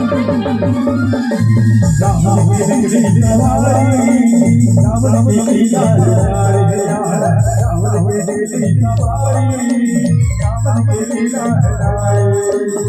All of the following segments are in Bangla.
Thank you. अब तो सब राम राम राम अब तो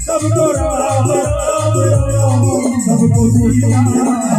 सब तो राम राम राम सब तो